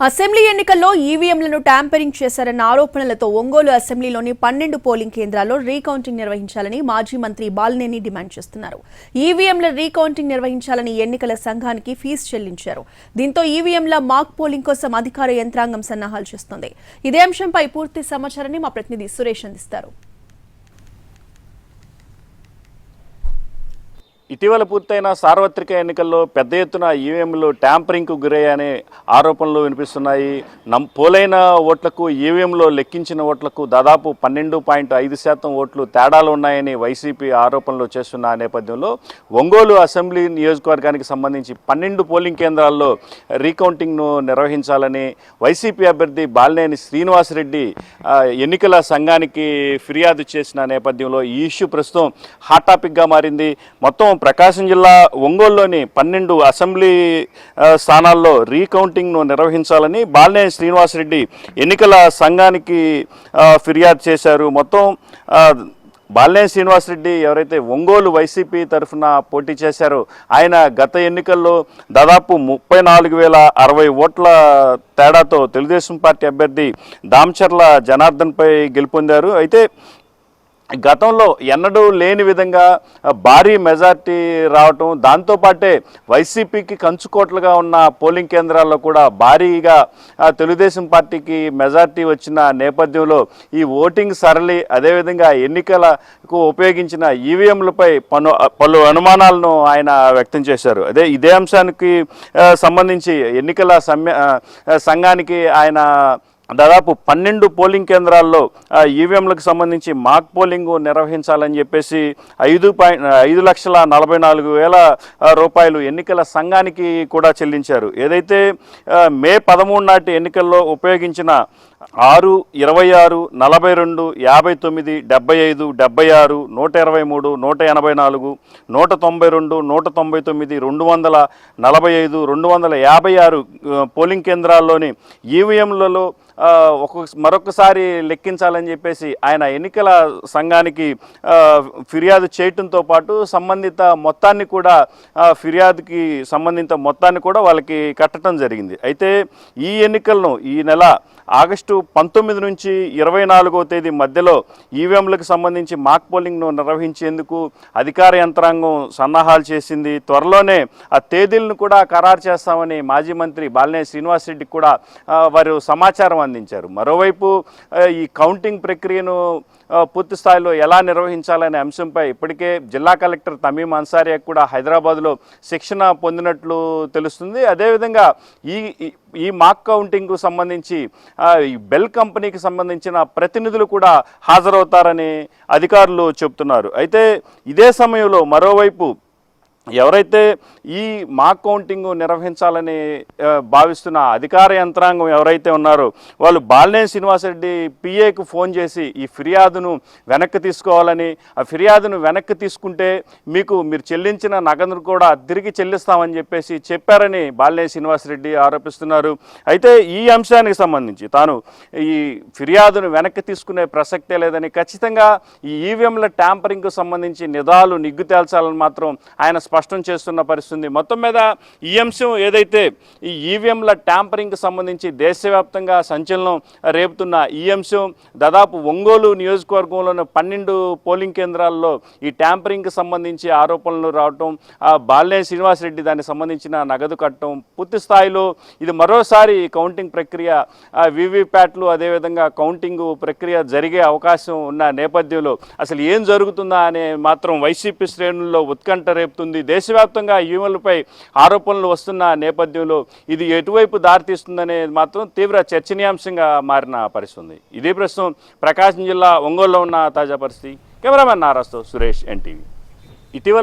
Assembly ఎన్నికల్లో ఈవీఎంలను tampering చేశారన్న ఆరోపణలతో ఒంగోలు అసెంబ్లీలోని పన్నెండు పోలింగ్ కేంద్రాల్లో రీకౌంటింగ్ నిర్వహించాలని మాజీ మంత్రి బాలినేని డిమాండ్ చేస్తున్నారు. ఈవీఎంల రీకౌంటింగ్ నిర్వహించాలని ఎన్నికల సంఘానికి ఫీజు చెల్లించారు. దీంతో ఈవీఎంల మాక్ పోలింగ్ కోసం అధికార యంత్రాంగం సన్నాహాలు చేస్తోంది. ఇదే అంశంపై పూర్తి సమాచారాన్ని మా ప్రతినిధి సురేష్ అందిస్తారు. ఇటీవల పూర్తయిన సార్వత్రిక ఎన్నికల్లో పెద్ద ఎత్తున ఈవీఎంలు ట్యాంపరింగ్కు గురయ్యాయనే ఆరోపణలు వినిపిస్తున్నాయి. నం పోలైన ఓట్లకు ఈవీఎంలో లెక్కించిన ఓట్లకు దాదాపు పన్నెండు పాయింట్ ఐదు శాతం ఓట్లు తేడాలు ఉన్నాయని వైసీపీ ఆరోపణలు చేస్తున్న నేపథ్యంలో ఒంగోలు అసెంబ్లీ నియోజకవర్గానికి సంబంధించి పన్నెండు పోలింగ్ కేంద్రాల్లో రీకౌంటింగ్ను నిర్వహించాలని వైసీపీ అభ్యర్థి బాలినేని శ్రీనివాసరెడ్డి ఎన్నికల సంఘానికి ఫిర్యాదు చేసిన నేపథ్యంలో ఈ ఇష్యూ ప్రస్తుతం హాట్ టాపిక్గా మారింది. మొత్తం ప్రకాశం జిల్లా ఒంగోలులోని పన్నెండు అసెంబ్లీ స్థానాల్లో రీకౌంటింగ్ను నిర్వహించాలని బాలినేని శ్రీనివాసరెడ్డి ఎన్నికల సంఘానికి ఫిర్యాదు చేశారు. మొత్తం బాలినేని శ్రీనివాసరెడ్డి ఎవరైతే ఒంగోలు వైసీపీ తరఫున పోటీ చేశారో ఆయన గత ఎన్నికల్లో దాదాపు ముప్పై నాలుగు వేల అరవై ఓట్ల తేడాతో తెలుగుదేశం పార్టీ అభ్యర్థి దామచర్ల జనార్దన్పై గెలుపొందారు. అయితే గతంలో ఎన్నడూ లేని విధంగా భారీ మెజార్టీ రావటం దాంతోపాటే వైసీపీకి కంచుకోట్లుగా ఉన్న పోలింగ్ కేంద్రాల్లో కూడా భారీగా తెలుగుదేశం పార్టీకి మెజార్టీ వచ్చిన నేపథ్యంలో ఈ ఓటింగ్ సరళి అదేవిధంగా ఎన్నికలకు ఉపయోగించిన ఈవీఎంలపై పలు పలు అనుమానాలను ఆయన వ్యక్తం చేశారు. అదే ఇదే అంశానికి సంబంధించి ఎన్నికల సమ్మె సంఘానికి ఆయన దాదాపు పన్నెండు పోలింగ్ కేంద్రాల్లో ఈవీఎంలకు సంబంధించి మాక్ పోలింగ్ నిర్వహించాలని చెప్పేసి ఐదు పాయింట్ ఐదు లక్షల నలభై నాలుగు వేల రూపాయలు ఎన్నికల సంఘానికి కూడా చెల్లించారు. ఏదైతే మే పదమూడు నాటి ఎన్నికల్లో ఉపయోగించిన ఆరు ఇరవై ఆరు నలభై రెండు యాభై తొమ్మిది డెబ్బై ఐదు డెబ్బై ఆరు నూట ఇరవై మూడు నూట ఎనభై నాలుగు నూట తొంభై రెండు నూట తొంభై తొమ్మిది రెండు వందల నలభై ఐదు రెండు వందల యాభై ఆరు పోలింగ్ కేంద్రాల్లోని ఈవీఎంలలో ఒక ఒక్కొక్క మరొకసారి లెక్కించాలని చెప్పేసి ఆయన ఎన్నికల సంఘానికి ఫిర్యాదు చేయటంతో పాటు సంబంధిత మొత్తాన్ని కూడా ఫిర్యాదుకి సంబంధిత మొత్తాన్ని కూడా వాళ్ళకి కట్టడం జరిగింది. అయితే ఈ ఎన్నికలను ఈ నెల ఆగస్టు పంతొమ్మిది నుంచి ఇరవై నాలుగో తేదీ మధ్యలో ఈవీఎంలకు సంబంధించి మాక్ పోలింగ్ను నిర్వహించేందుకు అధికార యంత్రాంగం సన్నాహాలు చేసింది. త్వరలోనే ఆ తేదీలను కూడా ఖరారు చేస్తామని మాజీ మంత్రి బాలినేని శ్రీనివాసరెడ్డికి కూడా వారు సమాచారం అందించారు. మరోవైపు ఈ కౌంటింగ్ ప్రక్రియను పూర్తి స్థాయిలో ఎలా నిర్వహించాలనే అంశంపై ఇప్పటికే జిల్లా కలెక్టర్ తమీం అన్సారియా కూడా హైదరాబాద్లో శిక్షణ పొందినట్లు తెలుస్తుంది. అదేవిధంగా ఈ ఈ- మాక్ కౌంటింగ్కు సంబంధించి ఈ బెల్ కంపెనీకి సంబంధించిన ప్రతినిధులు కూడా హాజరవుతారని అధికారులు చెబుతున్నారు అయితే ఇదే సమయంలో మరోవైపు ఎవరైతే ఈ మాక్ కౌంటింగ్ నిర్వహించాలని భావిస్తున్న అధికార యంత్రాంగం ఎవరైతే ఉన్నారో వాళ్ళు బాలినేని శ్రీనివాసరెడ్డి పిఏకు ఫోన్ చేసి ఈ ఫిర్యాదును వెనక్కి తీసుకోవాలని ఆ ఫిర్యాదును వెనక్కి తీసుకుంటే మీకు మీరు చెల్లించిన నగదును కూడా తిరిగి చెల్లిస్తామని చెప్పేసి చెప్పారని బాలినేని శ్రీనివాసరెడ్డి ఆరోపిస్తున్నారు. అయితే ఈ అంశానికి సంబంధించి తాను ఈ ఫిర్యాదును వెనక్కి తీసుకునే ప్రసక్తే లేదని ఖచ్చితంగా ఈ ఈవీఎంల ట్యాంపరింగ్కు సంబంధించి నిధాలు నిగ్గు తేల్చాలని మాత్రం ఆయన స్పష్టం చేస్తున్న పరిస్థితి. మొత్తం మీద ఈ అంశం ఏదైతే ఈ ఈవీఎంల ట్యాంపరింగ్కి సంబంధించి దేశవ్యాప్తంగా సంచలనం రేపుతున్న ఈ అంశం దాదాపు ఒంగోలు నియోజకవర్గంలోని పన్నెండు పోలింగ్ కేంద్రాల్లో ఈ ట్యాంపరింగ్కి సంబంధించి ఆరోపణలు రావటం ఆ బాలినేని శ్రీనివాసరెడ్డి దానికి సంబంధించిన నగదు కట్టడం పూర్తి స్థాయిలో ఇది మరోసారి కౌంటింగ్ ప్రక్రియ. వివిప్యాట్లు అదేవిధంగా కౌంటింగ్ ప్రక్రియ జరిగే అవకాశం ఉన్న నేపథ్యంలో అసలు ఏం జరుగుతుందా అనే మాత్రం వైసీపీ శ్రేణుల్లో ఉత్కంఠ రేపుతుంది. దేశవ్యాప్తంగా ఈమెలపై ఆరోపణలు వస్తున్న నేపథ్యంలో ఇది ఎటువైపు దారితీస్తుందనే మాత్రం తీవ్ర చర్చనీయాంశంగా మారిన పరిస్థితి ఉంది. ఇదే ప్రస్తుతం ప్రకాశం జిల్లా ఒంగోలులో ఉన్న తాజా పరిస్థితి. కెమెరామెన్ నారాస్తో సురేష్ ఎన్టీవీ. ఇటీవల